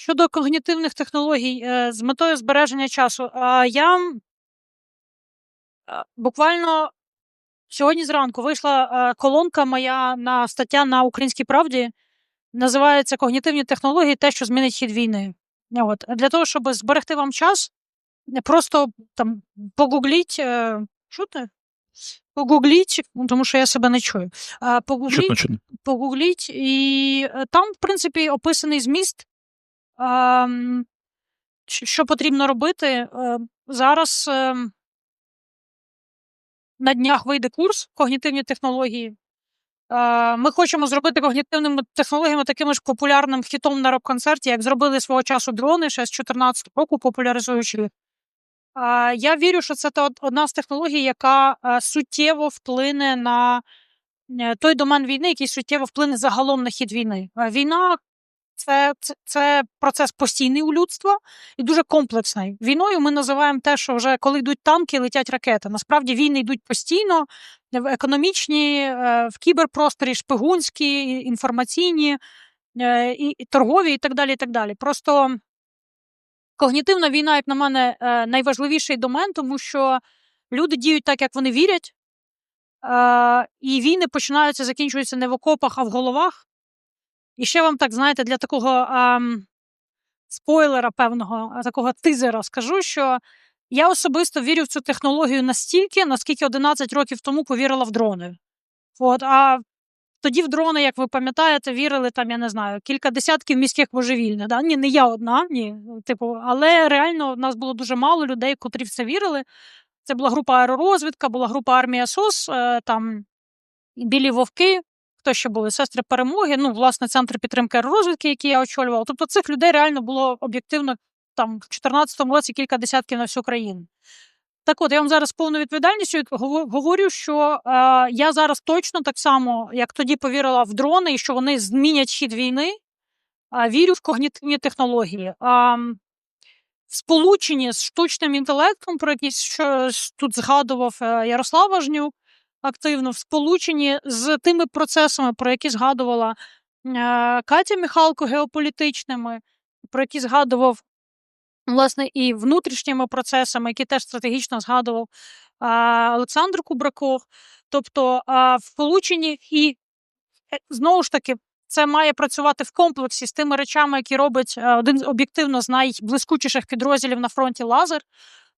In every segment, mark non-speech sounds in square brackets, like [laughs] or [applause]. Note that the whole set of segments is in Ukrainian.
Щодо когнітивних технологій, е, з метою збереження часу, я буквально сьогодні зранку вийшла колонка моя на стаття на Українській правді. Називається Когнітивні технології те, що змінить хід війни. От. Для того, щоб зберегти вам час, просто там погугліть. е, Чути? Погугліть, ну, тому що я себе не чую. Погугліть, Чутно, чутно. погугліть, і е, там, в принципі, описаний зміст, що потрібно робити. Е, Зараз ем, на днях вийде курс когнітивні технології. Е, Ми хочемо зробити когнітивними технологіями таким ж популярним хітом на рок-концерті, як зробили свого часу дрони ще з 2014 року, популяризуючи. їх. Е, Я вірю, що це одна з технологій, яка е, суттєво вплине на е, той домен війни, який суттєво вплине загалом на хід війни. Е, Війна це, це, це процес постійний у людства і дуже комплексний. Війною ми називаємо те, що вже коли йдуть танки, летять ракети. Насправді війни йдуть постійно, в економічні, е, в кіберпросторі, шпигунські, інформаційні, е, і, торгові, і так далі. І так далі. Просто когнітивна війна, як на мене, е, найважливіший домен, тому що люди діють так, як вони вірять. Е, і війни починаються, закінчуються не в окопах, а в головах. І ще вам так, знаєте, для такого ем, спойлера певного, такого тизера скажу, що я особисто вірю в цю технологію настільки, наскільки 11 років тому повірила в дрони. От, а тоді в дрони, як ви пам'ятаєте, вірили там, я не знаю, кілька десятків міських божевільних. Да? Ні, не я одна, ні. Типу, але реально в нас було дуже мало людей, котрі в це вірили. Це була група аеророзвідка, була група армія СОС, е, там білі вовки, хто ще були сестри перемоги, ну, власне, центр підтримки аеророзвідки, який я очолювала. Тобто цих людей реально було об'єктивно там в 2014 році кілька десятків на всю країну. Так от, я вам зараз з повною відповідальністю говорю, що е, я зараз точно так само, як тоді повірила в дрони, і що вони змінять хід війни, е, вірю в когнітивні технології. М, в сполученні з штучним інтелектом, про який щось тут згадував е, Ярослав Важнюк, активно в сполученні з тими процесами, про які згадувала е, Катя Міхалко, геополітичними, про які згадував власне і внутрішніми процесами, які теж стратегічно згадував а, Олександр Кубраков. Тобто а, в сполученні і е, знову ж таки. Це має працювати в комплексі з тими речами, які робить е, один з- об'єктивно з найблискучіших підрозділів на фронті лазер.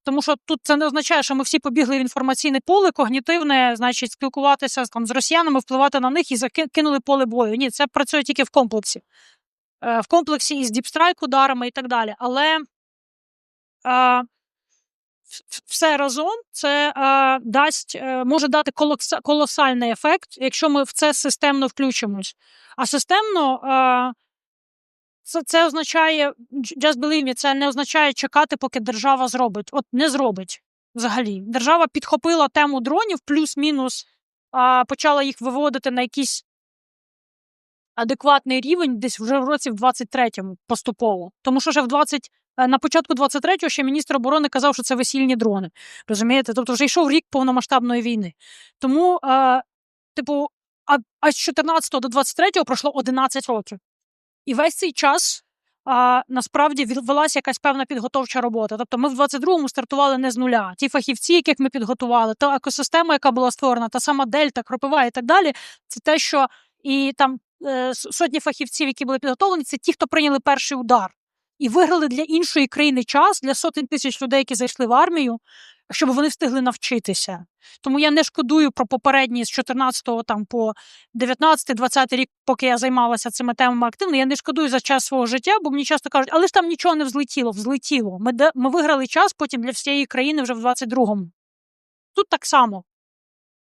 Тому що тут це не означає, що ми всі побігли в інформаційне поле, когнітивне, значить, спілкуватися там з росіянами, впливати на них і закинули поле бою. Ні, це працює тільки в комплексі. Е, В комплексі із діпстрайк ударами і так далі. Але е, в- в- все разом це е, дасть, е, може дати колосальний ефект, якщо ми в це системно включимось. А системно е, це, це означає, just believe me, це не означає чекати, поки держава зробить. От не зробить взагалі. Держава підхопила тему дронів, плюс-мінус, а, почала їх виводити на якийсь адекватний рівень десь вже в році в 23-му поступово. Тому що вже в 20, е, на початку 23-го ще міністр оборони казав, що це весільні дрони. Розумієте? Тобто вже йшов рік повномасштабної війни. Тому, е, типу, а, а з 14 до 23 пройшло 11 років. І весь цей час а, насправді відвелася якась певна підготовча робота. Тобто ми в 22-му стартували не з нуля. Ті фахівці, яких ми підготували, та екосистема, яка була створена, та сама дельта, кропива і так далі. Це те, що і там е, сотні фахівців, які були підготовлені, це ті, хто прийняли перший удар. І виграли для іншої країни час, для сотень тисяч людей, які зайшли в армію, щоб вони встигли навчитися. Тому я не шкодую про попередні з 14-го там по 19-20 рік, поки я займалася цими темами активно, я не шкодую за час свого життя, бо мені часто кажуть, але ж там нічого не взлетіло, взлетіло. Ми, де, ми виграли час потім для всієї країни вже в 22-му. Тут так само.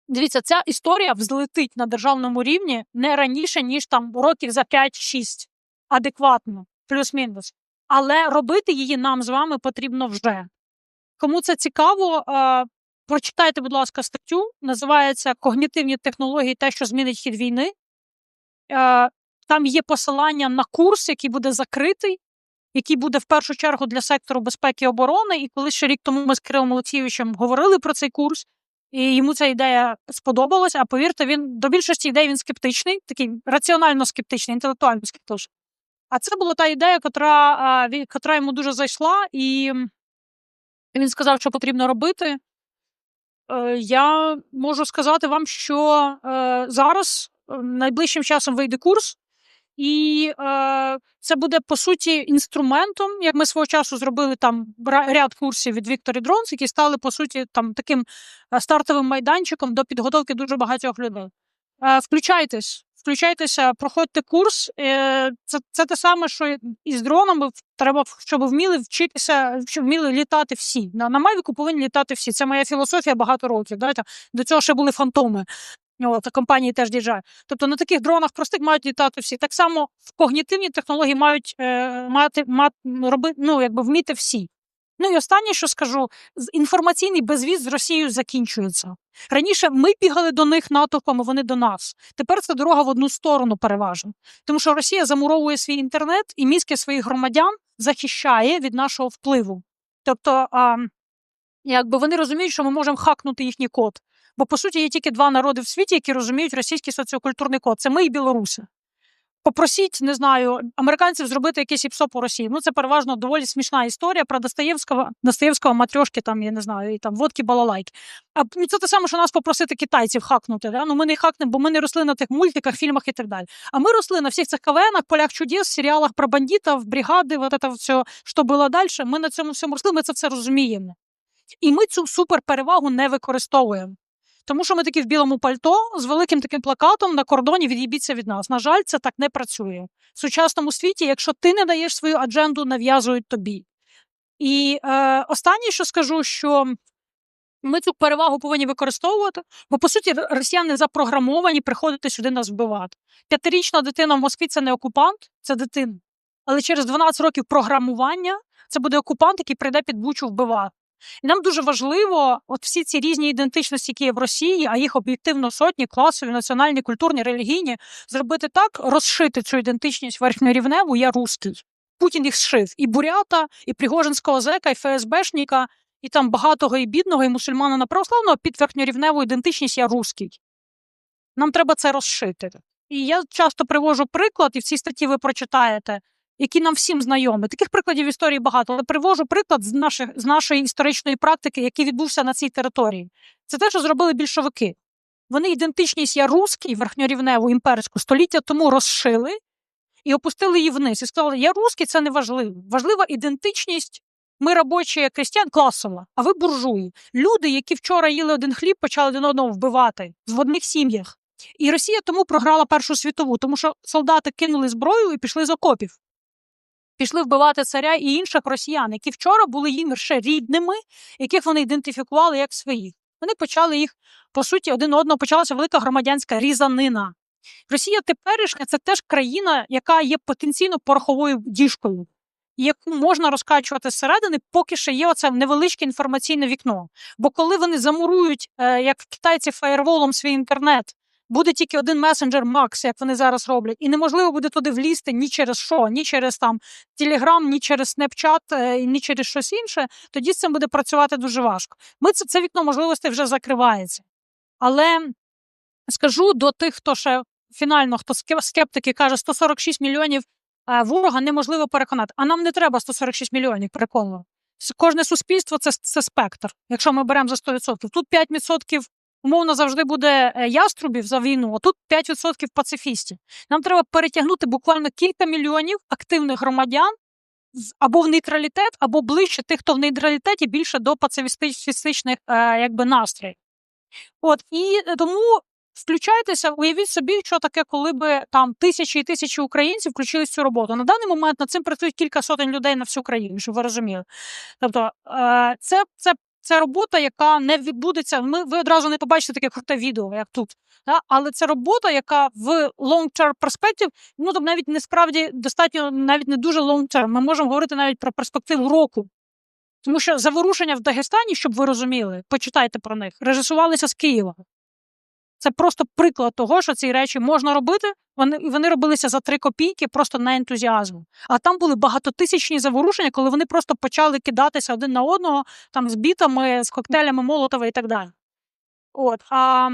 Дивіться, ця історія взлетить на державному рівні не раніше, ніж там років за 5-6. Адекватно, плюс-мінус. Але робити її нам з вами потрібно вже. Кому це цікаво, е, прочитайте, будь ласка, статтю. Називається Когнітивні технології, те, що змінить хід війни. Е, Там є посилання на курс, який буде закритий, який буде в першу чергу для сектору безпеки і оборони. І коли ще рік тому ми з Кирилом Олексійовичем говорили про цей курс, і йому ця ідея сподобалась. А повірте, він до більшості ідей він скептичний, такий раціонально скептичний, інтелектуально скептичний. А це була та ідея, котра, котра йому дуже зайшла, і він сказав, що потрібно робити. Е, Я можу сказати вам, що е, зараз е, найближчим часом вийде курс, і це буде по суті інструментом, як ми свого часу зробили там ряд курсів від Victory Drones, які стали по суті там таким стартовим майданчиком до підготовки дуже багатьох людей. Включайтесь, включайтеся, проходьте курс. Е, Це, це те саме, що і- і з дронами треба, щоб вміли вчитися, щоб вміли літати всі. На, на Мавіку повинні літати всі. Це моя філософія багато років. Знаєте? До цього ще були фантоми. От, а компанії теж DJI. Тобто на таких дронах простих мають літати всі. Так само в когнітивні технології мають е, мати, мати роби, ну, якби вміти всі. Ну і останнє, що скажу, інформаційний безвіз з Росією закінчується. Раніше ми бігали до них натовпами, вони до нас. Тепер це дорога в одну сторону переважно. Тому що Росія замуровує свій інтернет і мізки своїх громадян захищає від нашого впливу. Тобто, а, якби вони розуміють, що ми можемо хакнути їхній код. Бо по суті є тільки два народи в світі, які розуміють російський соціокультурний код. Це ми і білоруси. Попросіть, не знаю, американців зробити якесь іпсо по Росії. Ну, це переважно доволі смішна історія про Достоєвського, Достоєвського матрьошки, там, я не знаю, і там водки балалайки. А ну, це те саме, що нас попросити китайців хакнути. Да? Ну, ми не хакнемо, бо ми не росли на тих мультиках, фільмах і так далі. А ми росли на всіх цих КВНах, полях чудес, серіалах про бандитів, бригади, вот это все, що було далі. Ми на цьому всьому росли, ми це все розуміємо. І ми цю суперперевагу не використовуємо. Тому що ми такі в білому пальто з великим таким плакатом на кордоні від'їбіться від нас. На жаль, це так не працює. В сучасному світі, якщо ти не даєш свою адженду, нав'язують тобі. І е, останнє, що скажу, що ми цю перевагу повинні використовувати, бо по суті росіяни запрограмовані приходити сюди нас вбивати. П'ятирічна дитина в Москві це не окупант, це дитина. Але через 12 років програмування це буде окупант, який прийде під бучу вбивати. І нам дуже важливо, от всі ці різні ідентичності, які є в Росії, а їх об'єктивно сотні, класові, національні, культурні, релігійні, зробити так, розшити цю ідентичність верхньорівневу, я русський. Путін їх зшив. І бурята, і Пригожинського зека, і ФСБшника, і там багатого і бідного, і мусульмана на православного під верхньорівневу ідентичність я русський. Нам треба це розшити. І я часто привожу приклад, і в цій статті ви прочитаєте, які нам всім знайомі. Таких прикладів історії багато, але привожу приклад з, наших, з нашої історичної практики, який відбувся на цій території. Це те, що зробили більшовики. Вони ідентичність я русський, верхньорівневу імперську століття тому розшили і опустили її вниз. І сказали, я русський, це не важливо. Важлива ідентичність. Ми робочі крестьян класова, а ви буржуї. Люди, які вчора їли один хліб, почали один одного вбивати в одних сім'ях. І Росія тому програла Першу світову, тому що солдати кинули зброю і пішли з окопів. Пішли вбивати царя і інших росіян, які вчора були їм ще рідними, яких вони ідентифікували як своїх. Вони почали їх, по суті, один одного почалася велика громадянська різанина. Росія теперішня це теж країна, яка є потенційно пороховою діжкою, яку можна розкачувати зсередини, поки ще є оце невеличке інформаційне вікно. Бо коли вони замурують, е, як китайці фаєрволом свій інтернет, буде тільки один месенджер Макс, як вони зараз роблять, і неможливо буде туди влізти ні через що, ні через там Телеграм, ні через е, ні через щось інше, тоді з цим буде працювати дуже важко. Ми це, це вікно можливостей вже закривається. Але скажу до тих, хто ще фінально, хто ске- скептики каже, 146 мільйонів е, ворога неможливо переконати. А нам не треба 146 мільйонів переконувати. Кожне суспільство це, це спектр, якщо ми беремо за 100%. Тут 5% умовно завжди буде е, яструбів за війну, а тут 5% пацифістів. Нам треба перетягнути буквально кілька мільйонів активних громадян або в нейтралітет, або ближче тих, хто в нейтралітеті більше до пацифістичних е, якби настроїв. От і е, тому включайтеся, уявіть собі, що таке, коли би там тисячі і тисячі українців включились в цю роботу. На даний момент над цим працюють кілька сотень людей на всю країну, щоб ви розуміли. Тобто, це, це, це робота, яка не відбудеться. Ми ви одразу не побачите таке круте відео, як тут. Да? Але це робота, яка в long-term perspective, ну там навіть не справді достатньо, навіть не дуже long-term. Ми можемо говорити навіть про перспективу року. Тому що заворушення в Дагестані, щоб ви розуміли, почитайте про них, режисувалися з Києва. Це просто приклад того, що ці речі можна робити. Вони, вони робилися за три копійки просто на ентузіазму. А там були багатотисячні заворушення, коли вони просто почали кидатися один на одного там з бітами, з коктейлями Молотова і так далі. От, а,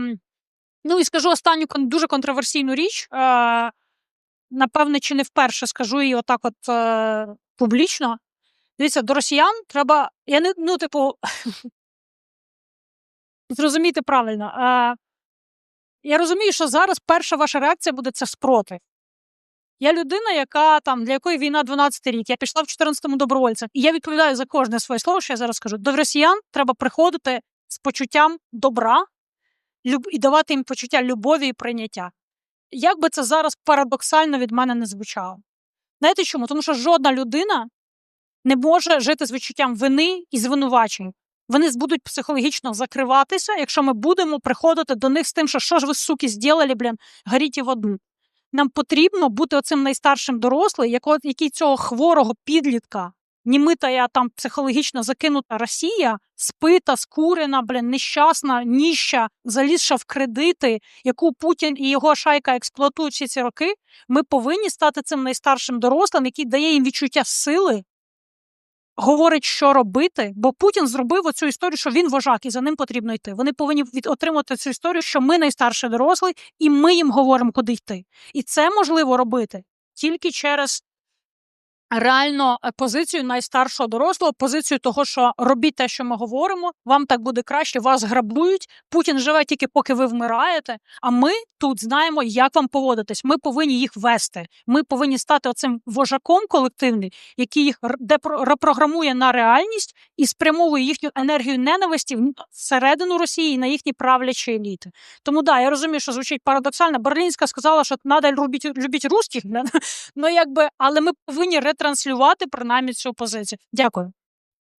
ну і скажу останню дуже контроверсійну річ. Е, напевне, чи не вперше скажу її отак, от е, публічно. Дивіться, до росіян треба. Я не ну, типу, [laughs] зрозумійте правильно. Е, я розумію, що зараз перша ваша реакція буде це спротив. Я людина, яка там для якої війна 12 рік. Я пішла в 14-му добровольцем. І я відповідаю за кожне своє слово, що я зараз скажу. До росіян треба приходити з почуттям добра люб... і давати їм почуття любові і прийняття. Як би це зараз парадоксально від мене не звучало. Знаєте чому? Тому що жодна людина не може жити з відчуттям вини і звинувачень. Вони будуть психологічно закриватися, якщо ми будемо приходити до них з тим, що що ж ви, суки, зробили, блін, горіть в одну. Нам потрібно бути оцим найстаршим дорослим, який цього хворого підлітка, німита я там психологічно закинута Росія, спита, скурена, блін, нещасна, ніща, залізша в кредити, яку Путін і його шайка експлуатують всі ці роки. Ми повинні стати цим найстаршим дорослим, який дає їм відчуття сили, говорить, що робити, бо Путін зробив оцю історію, що він вожак, і за ним потрібно йти. Вони повинні від отримати цю історію, що ми найстарший дорослий, і ми їм говоримо, куди йти. І це можливо робити тільки через реально е, позицію найстаршого дорослого, позицію того, що робіть те, що ми говоримо, вам так буде краще, вас грабують. Путін живе тільки поки ви вмираєте. А ми тут знаємо, як вам поводитись. Ми повинні їх вести. Ми повинні стати оцим вожаком колективним, який їх репрограмує на реальність і спрямовує їхню енергію ненависті всередину Росії на їхні правлячі еліти. Тому да, я розумію, що звучить парадоксально. Берлінська сказала, що треба любити, любити русських, бля. [laughs] ну якби, але ми повинні ретранслювати принаймні цю позицію. Дякую.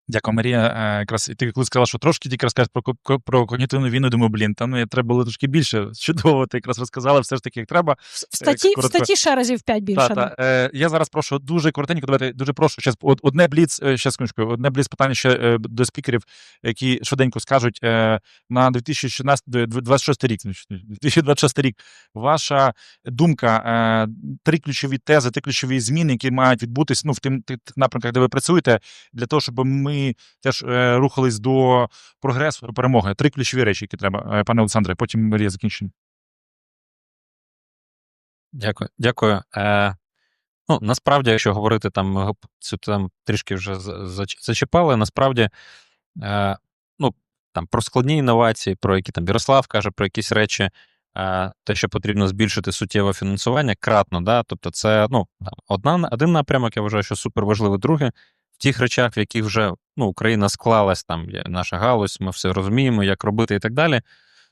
Дякую, Марія. Е, Якраз і ти коли сказала, що трошки тільки розкажеш про, про когнітивну війну, думаю, блін, та ну треба було трошки більше. [laughs] Чудово, ти якраз розказала все ж таки, як треба. В статті, в статті ще разів п'ять більше. Та, та. Е, я зараз прошу дуже коротенько, давайте дуже прошу. Щас, од- одне бліц, е, ще секундочку, одне бліц питання ще е, до спікерів, які швиденько скажуть е, на 2016, 26 рік, значить, 2026 рік. Ваша думка, е, три ключові тези, три ключові зміни, які мають відбутись ну, в тим тих напрямках, де ви працюєте, для того, щоб ми теж е, рухались до прогресу, до перемоги. Три ключові речі, які треба, Е, пане Олександре. Потім Марія закінчить. Дякую. Дякую. Е, ну, насправді, якщо говорити там, ми цю там трішки вже зачіпали, насправді, е, ну, там про складні інновації, про які там Ярослав каже, про якісь речі, е, те, що потрібно збільшити суттєве фінансування, кратно, да? тобто це ну, одна, один напрямок, я вважаю, що супер важливий. Другий, в тих речах, в яких вже ну, Україна склалась, там є наша галузь, ми все розуміємо, як робити і так далі.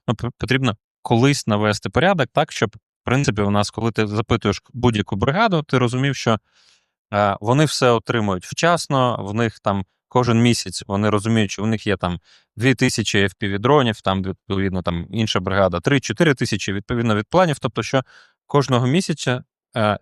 Ну, потрібно колись навести порядок так, щоб в принципі, у нас, коли ти запитуєш будь-яку бригаду, ти розумів, що е, вони все отримують вчасно, в них там кожен місяць вони розуміють, що в них є там 2000 FPV-дронів, там відповідно там інша бригада 3-4 тисячі відповідно від планів. Тобто, що кожного місяця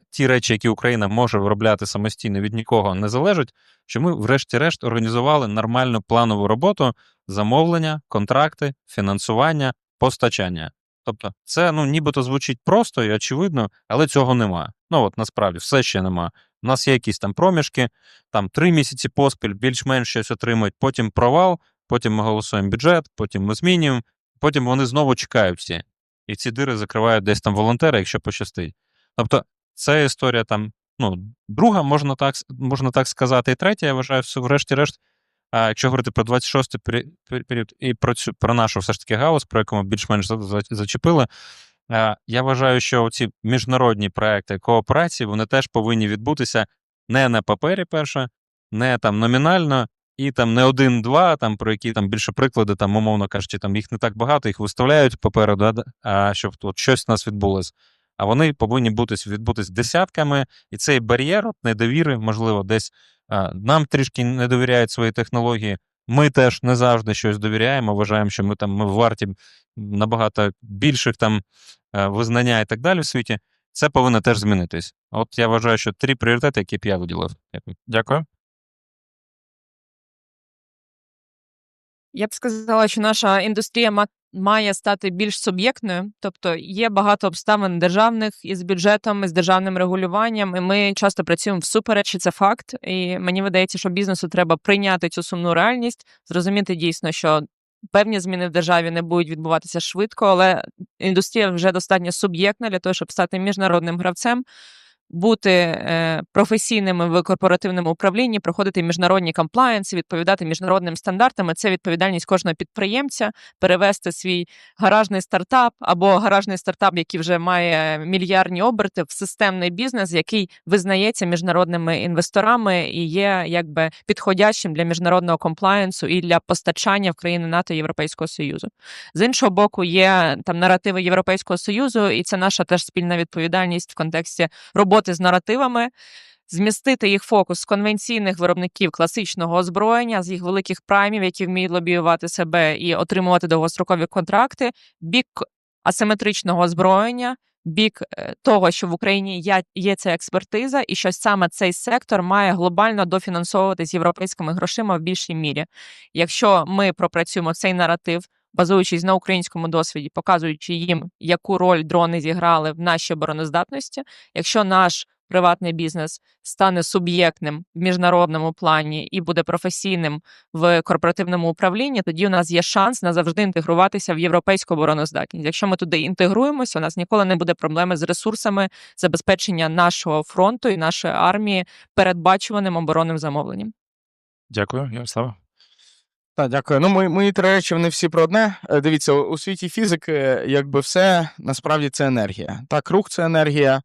ті речі, які Україна може виробляти самостійно від нікого не залежать, що ми, врешті-решт, організували нормальну планову роботу замовлення, контракти, фінансування, постачання. Тобто, це ну нібито звучить просто і очевидно, але цього нема. Ну от насправді все ще нема. У нас є якісь там проміжки, там три місяці поспіль, більш-менш щось отримують, потім провал, потім ми голосуємо бюджет, потім ми змінюємо, потім вони знову чекають всі. І ці дири закривають десь там волонтери, якщо пощастить. Тобто, це історія там, ну, друга, можна так, можна так сказати, і третя, я вважаю, врешті-решт, якщо говорити про 26-й пері- пері- період і про цю про нашу все ж таки галузь, про яку ми більш-менш за- за- зачепили, я вважаю, що ці міжнародні проекти кооперації вони теж повинні відбутися не на папері, перше, не там номінально, і там не один-два, там про які там більше приклади, там, умовно кажучи, там їх не так багато, їх виставляють попереду, а щоб от щось у нас відбулось. А вони повинні бутись, відбутись десятками, і цей бар'єр от, недовіри, можливо, десь а, нам трішки не довіряють свої технології. Ми теж не завжди щось довіряємо. Вважаємо, що ми там ми варті набагато більших там е, визнання і так далі в світі. Це повинно теж змінитись. От я вважаю, що три пріоритети, які б я виділив. Дякую. Дякую. Я б сказала, що наша індустрія ма- має стати більш суб'єктною, тобто є багато обставин державних із бюджетом, із державним регулюванням, і ми часто працюємо всупереч, і це факт. І мені видається, що бізнесу треба прийняти цю сумну реальність, зрозуміти дійсно, що певні зміни в державі не будуть відбуватися швидко, але індустрія вже достатньо суб'єктна для того, щоб стати міжнародним гравцем. Бути е, професійними в корпоративному управлінні, проходити міжнародні комплаєнси, відповідати міжнародним стандартам. Це відповідальність кожного підприємця, перевести свій гаражний стартап або гаражний стартап, який вже має мільярдні оберти, в системний бізнес, який визнається міжнародними інвесторами і є якби підходящим для міжнародного комплаєнсу і для постачання в країни НАТО Європейського Союзу. З іншого боку, є там наративи Європейського Союзу, і це наша теж спільна відповідальність в контексті роботи з наративами. Змістити їх фокус з конвенційних виробників класичного озброєння, з їх великих праймів, які вміють лобіювати себе і отримувати довгострокові контракти, бік асиметричного озброєння, бік е, того, що в Україні є, ця експертиза, і що саме цей сектор має глобально дофінансовуватись європейськими грошима в більшій мірі. Якщо ми пропрацюємо цей наратив, базуючись на українському досвіді, показуючи їм, яку роль дрони зіграли в нашій обороноздатності, якщо наш приватний бізнес стане суб'єктним в міжнародному плані і буде професійним в корпоративному управлінні, тоді у нас є шанс назавжди інтегруватися в європейську обороноздатність. Якщо ми туди інтегруємося, у нас ніколи не буде проблеми з ресурсами забезпечення нашого фронту і нашої армії передбачуваним оборонним замовленням. Дякую, Ярослава. Так, дякую. Ну, мої, мої три речі вони всі про одне. Е, Дивіться, у, світі фізики, якби все насправді це енергія. Так, рух це енергія,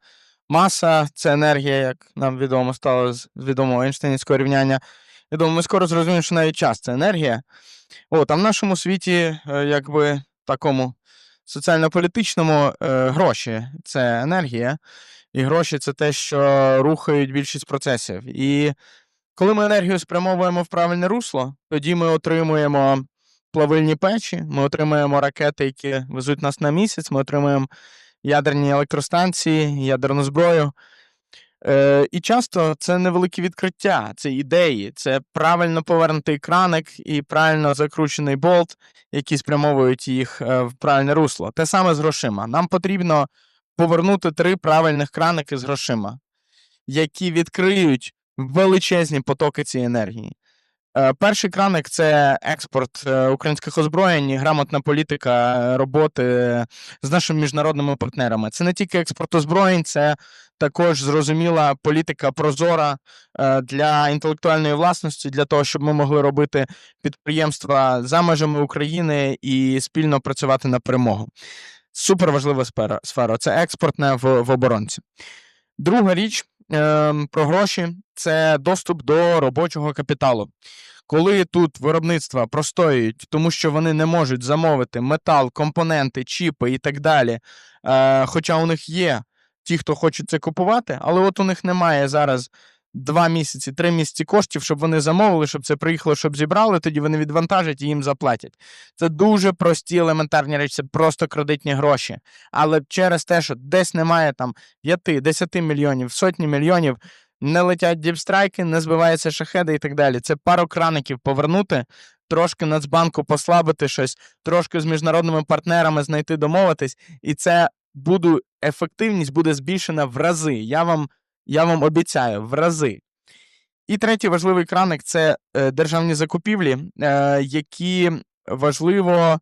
маса це енергія, як нам відомо стало з відомого Ейнштейнівського рівняння. Я думаю, ми скоро зрозуміємо, що навіть час це енергія. От, а в нашому світі, е, якби такому соціально-політичному, е, гроші це енергія, і гроші це те, що рухають більшість процесів. І коли ми енергію спрямовуємо в правильне русло, тоді ми отримуємо плавильні печі, ми отримуємо ракети, які везуть нас на місяць, ми отримуємо ядерні електростанції, ядерну зброю. Е, і часто це невеликі відкриття, це ідеї, це правильно повернутий краник і правильно закручений болт, які спрямовують їх е, в правильне русло. Те саме з грошима. Нам потрібно повернути три правильних краники з грошима, які відкриють величезні потоки цієї енергії. Е, Перший краник це експорт е, українських озброєнь, і грамотна політика е, роботи з нашими міжнародними партнерами. Це не тільки експорт озброєнь, це також зрозуміла політика прозора для інтелектуальної власності, для того, щоб ми могли робити підприємства за межами України і спільно працювати на перемогу. Супер важлива сфера, це експортне в, в оборонці. Друга річ про гроші це доступ до робочого капіталу. Коли тут виробництва простоюють, тому що вони не можуть замовити метал, компоненти, чіпи і так далі. Е, хоча у них є ті, хто хоче це купувати, але от у них немає зараз два місяці, три місяці коштів, щоб вони замовили, щоб це приїхало, щоб зібрали, тоді вони відвантажать і їм заплатять. Це дуже прості елементарні речі, це просто кредитні гроші. Але через те, що десь немає там 5-10 мільйонів, сотні мільйонів, не летять діпстрайки, не збиваються шахеди і так далі. Це пару краників повернути, трошки Нацбанку послабити щось, трошки з міжнародними партнерами знайти домовитись, і це буде ефективність буде збільшена в рази. Я вам, я вам обіцяю, в рази. І третій важливий краник це е, державні закупівлі, е, які важливо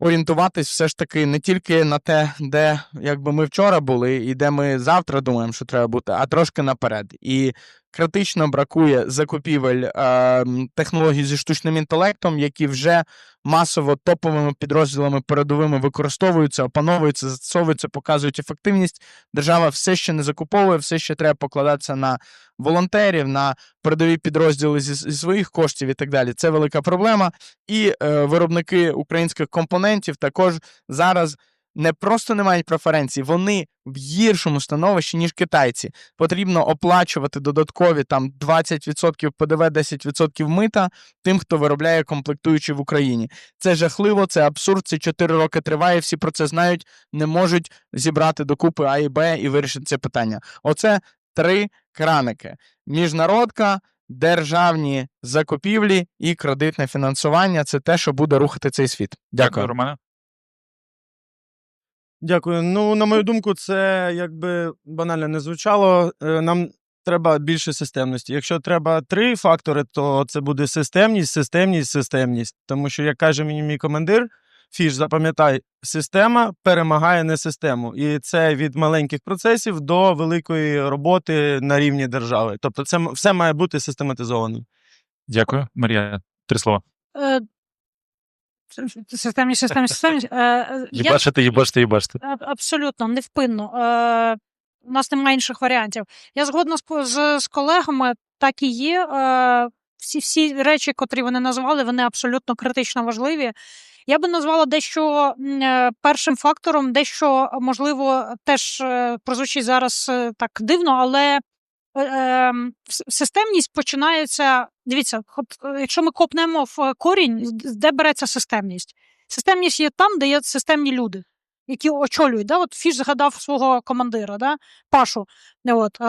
орієнтуватись все ж таки не тільки на те, де якби ми вчора були, і де ми завтра думаємо, що треба бути, а трошки наперед. І критично бракує закупівель е, технологій зі штучним інтелектом, які вже масово топовими підрозділами передовими використовуються, опановуються, застосовуються, показують ефективність. Держава все ще не закуповує, все ще треба покладатися на волонтерів, на передові підрозділи зі, зі своїх коштів і так далі. Це велика проблема. І е, виробники українських компонентів також зараз не просто не мають преференцій, вони в гіршому становищі, ніж китайці. Потрібно оплачувати додаткові там 20% ПДВ, 10% мита тим, хто виробляє комплектуючі в Україні. Це жахливо, це абсурд. Це 4 роки триває. Всі про це знають, не можуть зібрати докупи А і Б і вирішити це питання. Оце три краники: міжнародка, державні закупівлі і кредитне фінансування. Це те, що буде рухати цей світ. Дякую. Романе. Дякую. Ну, на мою думку, це якби банально не звучало. е, Нам треба більше системності. Якщо треба три фактори, то це буде системність, системність, системність. Тому що, як каже мені мій командир, Фіш, запам'ятай, система перемагає не систему. І це від маленьких процесів до великої роботи на рівні держави. Тобто, це все має бути систематизовано. Дякую, Марія. Три слова. Е, Системність, системність, системність. Е, е, я- Їбачите, їбачите, їбачите. Аб- Абсолютно невпинно. Е, у нас немає інших варіантів. Я згодна з, з, з колегами, так і є. Е, всі, всі речі, котрі вони назвали, вони абсолютно критично важливі. Я би назвала дещо е, першим фактором, дещо, можливо, теж прозвучить зараз так дивно, але системність починається. Дивіться, е, якщо ми копнемо в корінь, де береться системність? Системність є там, де є системні люди які очолюють. Да? От Фіш згадав свого командира, да? Пашу не от, е,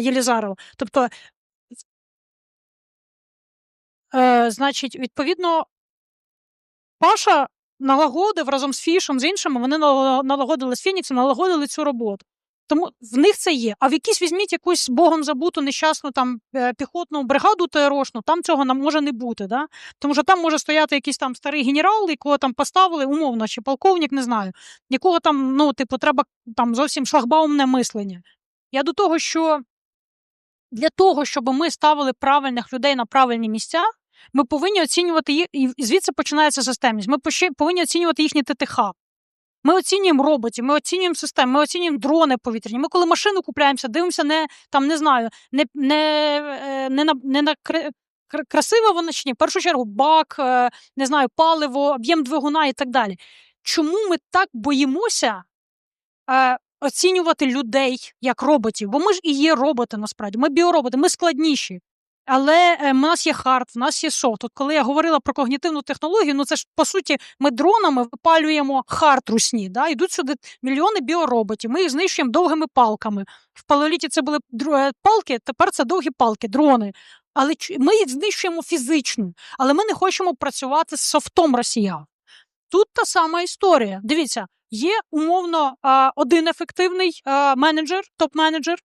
Єлізарова. Тобто, е, значить, відповідно, Паша налагодив разом з Фішем, з іншими, вони налагодили з Фініксом, налагодили цю роботу. Тому в них це є. А в якійсь візьміть якусь богом забуту нещасну там е, піхотну бригаду ТРОшну, там цього не може не бути. Да? Тому що там може стояти якийсь там старий генерал, якого там поставили, умовно, чи полковник, не знаю, якого там, ну, типу, треба там зовсім шлагбаумне мислення. Я до того, що для того, щоб ми ставили правильних людей на правильні місця, ми повинні оцінювати їх, і звідси починається системність. Ми повинні оцінювати їхні ТТХ. Ми оцінюємо роботів, ми оцінюємо системи, ми оцінюємо дрони повітряні. Ми коли машину купляємося, дивимося не там, не знаю, не, не, е, не на не на кри- кр- красива вона чи ні. В першу чергу бак, е, не знаю, паливо, об'єм двигуна і так далі. Чому ми так боїмося е, оцінювати людей як роботів? Бо ми ж і є роботи насправді. Ми біороботи, ми складніші. Але е, в нас є хард, в нас є софт. От коли я говорила про когнітивну технологію, ну це ж по суті ми дронами випалюємо хард русні. Да? Йдуть сюди мільйони біороботів. Ми їх знищуємо довгими палками. В палеоліті це були е, палки, тепер це довгі палки, дрони. Але ми їх знищуємо фізично, але ми не хочемо працювати з софтом росіян. Тут та сама історія. Дивіться, є умовно один ефективний менеджер, топ-менеджер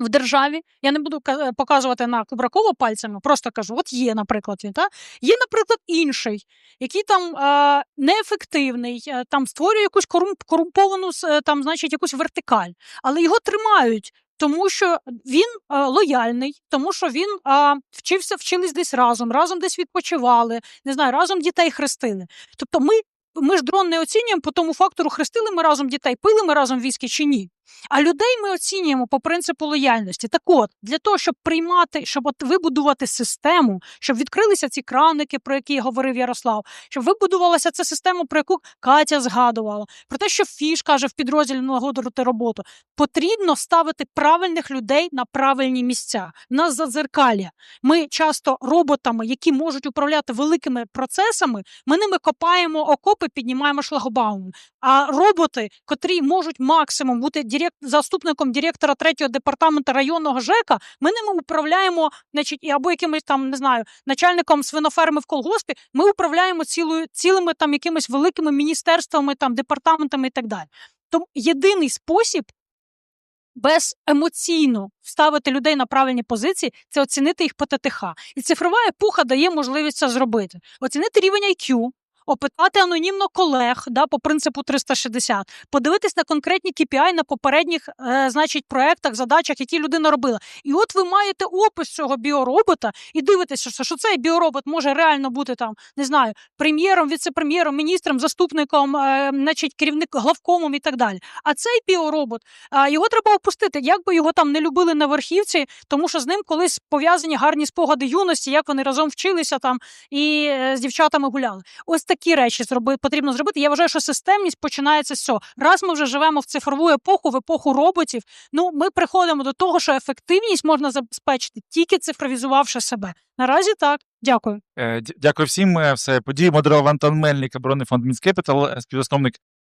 в державі. Я не буду показувати на Кубракова пальцями, просто кажу: от є, наприклад, він. Та? Є, наприклад, інший, який там а, неефективний, там створює якусь корумп, корумповану е, там, значить, якусь вертикаль, але його тримають. Тому що він е, лояльний, тому що він е, вчився, вчились десь разом, разом десь відпочивали, не знаю, разом дітей хрестили. Тобто ми, ми ж дрон не оцінюємо по тому фактору, хрестили ми разом дітей, пили ми разом віскі чи ні. А людей ми оцінюємо по принципу лояльності. Так от, для того, щоб приймати, щоб от вибудувати систему, щоб відкрилися ці краники, про які говорив Ярослав, щоб вибудувалася ця система, про яку Катя згадувала, про те, що Фіш каже в підрозділі налагодити роботу. Потрібно ставити правильних людей на правильні місця. В нас задзеркалля. Ми часто роботами, які можуть управляти великими процесами, ми ними копаємо окопи, піднімаємо шлагбаум. А роботи, котрі можуть максимум бути директ, заступником директора третього департаменту районного ЖЕКа, ми ними управляємо, значить, або якимось там не знаю, начальником свиноферми в колгоспі. Ми управляємо цілою цілими там якимись великими міністерствами, там департаментами і так далі. Тому єдиний спосіб беземоційно вставити людей на правильні позиції це оцінити їх по ТТХ. І цифрова епоха дає можливість це зробити. Оцінити рівень IQ, опитати анонімно колег да, по принципу 360, подивитись на конкретні KPI на попередніх е, значить, проектах, задачах, які людина робила. І от ви маєте опис цього біоробота і дивитеся, що, що цей біоробот може реально бути там, не знаю, прем'єром, віце-прем'єром, міністром, заступником, е, значить, керівник главкомом і так далі. А цей біоробот, а, його треба опустити. Як би його там не любили на верхівці, тому що з ним колись пов'язані гарні спогади юності, як вони разом вчилися там і е, з дівчатами гуляли. Ось такі речі зробити потрібно зробити. Я вважаю, що системність починається з цього. Раз ми вже живемо в цифрову епоху, в епоху роботів. Ну ми приходимо до того, що ефективність можна забезпечити тільки цифровізувавши себе. Наразі так. Дякую. Е, Дякую всім. Е, Все події модерував Антон Мельник, оборонний фонд Мінськепітал, співзасновник